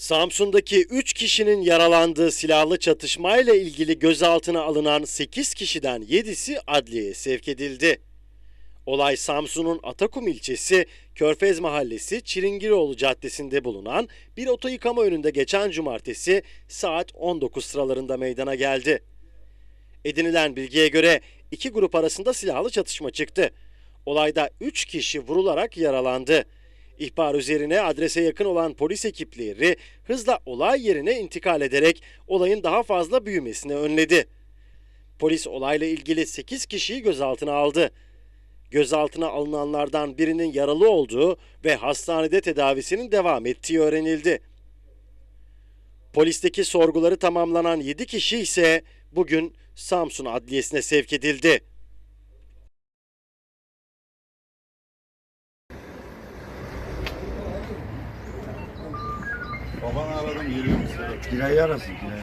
Samsun'daki 3 kişinin yaralandığı silahlı çatışmayla ilgili gözaltına alınan 8 kişiden 7'si adliyeye sevk edildi. Olay Samsun'un Atakum ilçesi Körfez Mahallesi Çiringiroğlu Caddesi'nde bulunan bir oto yıkama önünde geçen cumartesi saat 19 sıralarında meydana geldi. Edinilen bilgiye göre iki grup arasında silahlı çatışma çıktı. Olayda 3 kişi vurularak yaralandı. İhbar üzerine adrese yakın olan polis ekipleri hızla olay yerine intikal ederek olayın daha fazla büyümesini önledi. Polis olayla ilgili 8 kişiyi gözaltına aldı. Gözaltına alınanlardan birinin yaralı olduğu ve hastanede tedavisinin devam ettiği öğrenildi. Polisteki sorguları tamamlanan 7 kişi ise bugün Samsun Adliyesi'ne sevk edildi. Babanı aradım geliyor musun? Kirayı arasın kirayı.